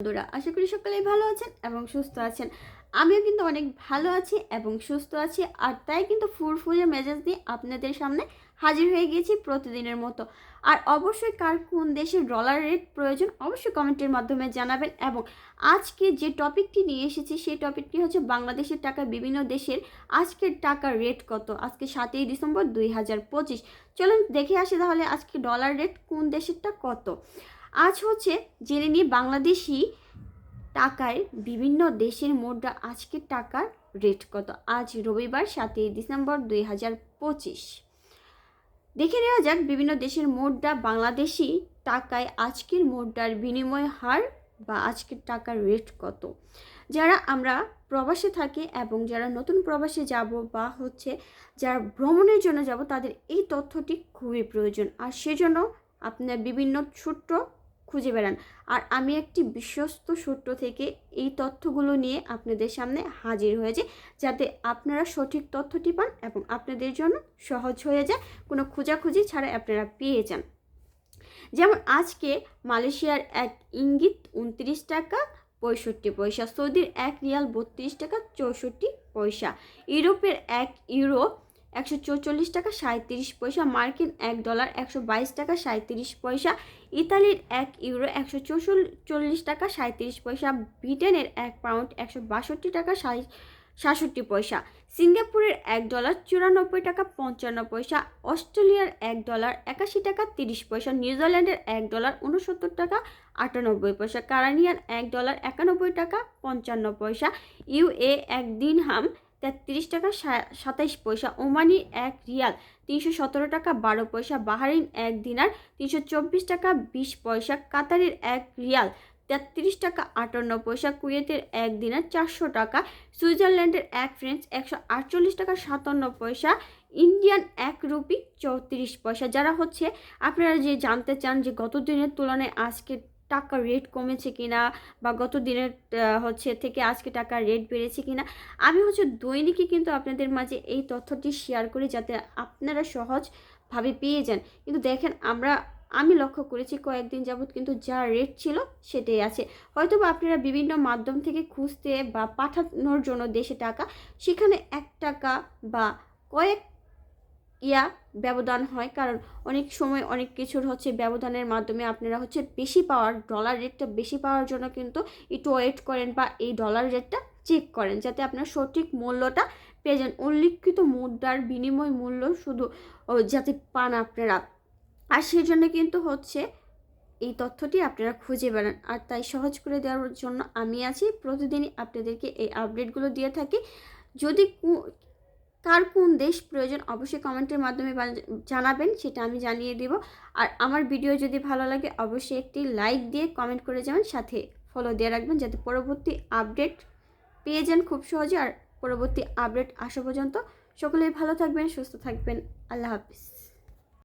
বন্ধুরা, আশা করি সকলেই ভালো আছেন এবং সুস্থ আছেন। আমিও কিন্তু অনেক ভালো আছি এবং সুস্থ আছি, আর তাই কিন্তু ফুরফুরে মেজাজ দিয়ে আপনাদের সামনে হাজির হয়ে গিয়েছি প্রতিদিনের মতো। আর অবশ্যই কার কোন দেশের ডলার রেট প্রয়োজন অবশ্যই কমেন্টের মাধ্যমে জানাবেন এবং আজকে যে টপিকটি নিয়ে এসেছি, সেই টপিকটি হচ্ছে বাংলাদেশের টাকা বিভিন্ন দেশের আজকের টাকার রেট কত? আজকে সাতই ডিসেম্বর দুই হাজার পঁচিশ। চলুন দেখে আসি তাহলে আজকে ডলার রেট কোন দেশেরটা কত? আজ হচ্ছে জেনে নিয়ে বাংলাদেশি টাকায় বিভিন্ন দেশের মুদ্রা আজকের টাকার রেট কত। আজ রবিবার সাতই ডিসেম্বর দুই হাজার পঁচিশ। দেখে নেওয়া যাক বিভিন্ন দেশের মুদ্রা বাংলাদেশি টাকায় আজকের মুদ্রার বিনিময় হার বা আজকের টাকার রেট কত। যারা আমরা প্রবাসে থাকি এবং যারা নতুন প্রবাসে যাব বা হচ্ছে যারা ভ্রমণের জন্য যাব, তাদের এই তথ্যটি খুবই প্রয়োজন। আর সেজন্য আপনার বিভিন্ন সূত্র খুঁজে বেড়ান। আর আমি একটি বিশ্বস্ত সূত্র থেকে এই তথ্যগুলো নিয়ে আপনাদের সামনে হাজির হয়েছে যাতে আপনারা সঠিক তথ্যটি পান এবং আপনাদের জন্য সহজ হয়ে যায়। কোনো খোঁজাখুঁজি ছাড়া আপনারা পেয়ে যান। যেমন আজকে মালয়েশিয়ার এক ইঙ্গিত উনত্রিশ টাকা, পঁয়ষট্টি পয়সা, সৌদির এক রিয়াল বত্রিশ টাকা, চৌষট্টি পয়সা। ইউরোপের এক ইউরো একশো চৌচল্লিশ টাকা সাঁত্রিশ পয়সা, মার্কিন এক ডলার একশো বাইশ টাকা সাঁত্রিশ পয়সা, ইতালির এক ইউরো একশো চৌচল্লিশ টাকা সাঁত্রিশ পয়সা, ব্রিটেনের এক পাউন্ড একশো বাষট্টি টাকা সাতষট্টি পয়সা, সিঙ্গাপুরের এক ডলার চুরানব্বই টাকা পঞ্চান্ন পয়সা, অস্ট্রেলিয়ার এক ডলার একাশি টাকা তিরিশ পয়সা, নিউজিল্যান্ডের এক ডলার উনসত্তর টাকা আটানব্বই পয়সা কারানিয়ান এক ডলার একানব্বই টাকা পঞ্চান্ন পয়সা ইউএ এক দিনহাম তেত্রিশ টাকা সাতাইশ পয়সা। ওমানি এক রিয়াল, তিনশো সতেরো টাকা বারো পয়সা। বাহারিন এক দিনার, তিনশো চব্বিশ টাকা বিশ পয়সা। কাতারের এক রিয়াল, তেত্রিশ টাকা আটান্ন পয়সা। কুয়েতের এক দিনার, চারশো টাকা। সুইজারল্যান্ডের এক ফ্রেঞ্চ, একশো আটচল্লিশ টাকা সাতান্ন পয়সা। ইন্ডিয়ান এক রুপি চৌত্রিশ পয়সা। যারা হচ্ছে, আপনারা যে জানতে চান যে গত দিনের তুলনায় আজকে টাকার রেট কমেছে কিনা বা গত দিনের হচ্ছে থেকে আজকে টাকার রেট বেড়েছে কিনা, আমি হচ্ছে দৈনিকই কিন্তু আপনাদের মাঝে এই তথ্যটি শেয়ার করি যাতে আপনারা সহজভাবে পেয়ে যান। কিন্তু দেখেন, আমরা, আমি লক্ষ্য করেছি কয়েকদিন যাবৎ কিন্তু যা রেট ছিল সেটাই আছে। হয়তো বা আপনারা বিভিন্ন মাধ্যম থেকে খুঁজতে বা পাঠানোর জন্য দেশে টাকা, সেখানে এক টাকা বা কয়েক ইয়া ব্যবধান হয়। কারণ অনেক সময় অনেক কিছুর হচ্ছে ব্যবধানের মাধ্যমে আপনারা হচ্ছে বেশি পাওয়ার ডলার রেটটা বেশি পাওয়ার জন্য কিন্তু একটু ওয়েট করেন বা এই ডলার রেটটা চেক করেন যাতে আপনার সঠিক মূল্যটা পেয়ে যান। উল্লিখিত মুদ্রার বিনিময় মূল্য শুধু যাতে পান আপনারা। আর সেই জন্য কিন্তু হচ্ছে এই তথ্যটি আপনারা খুঁজে বেড়ান। আর তাই সহজ করে দেওয়ার জন্য আমি আছি। প্রতিদিনই আপনাদেরকে এই আপডেটগুলো দিয়ে থাকি। যদি কার কোন দেশ প্রয়োজন অবশ্যই কমেন্টের মাধ্যমে জানাবেন, সেটা আমি জানিয়ে দেব। আর আমার ভিডিও যদি ভালো লাগে, অবশ্যই একটি লাইক দিয়ে কমেন্ট করে যাবেন, সাথে ফলো দিয়ে রাখবেন, যাতে পরবর্তী আপডেট পেয়ে যান খুব সহজে। আর পরবর্তী আপডেট আসা পর্যন্ত সকলেই ভালো থাকবেন, সুস্থ থাকবেন। আল্লাহ হাফিজ।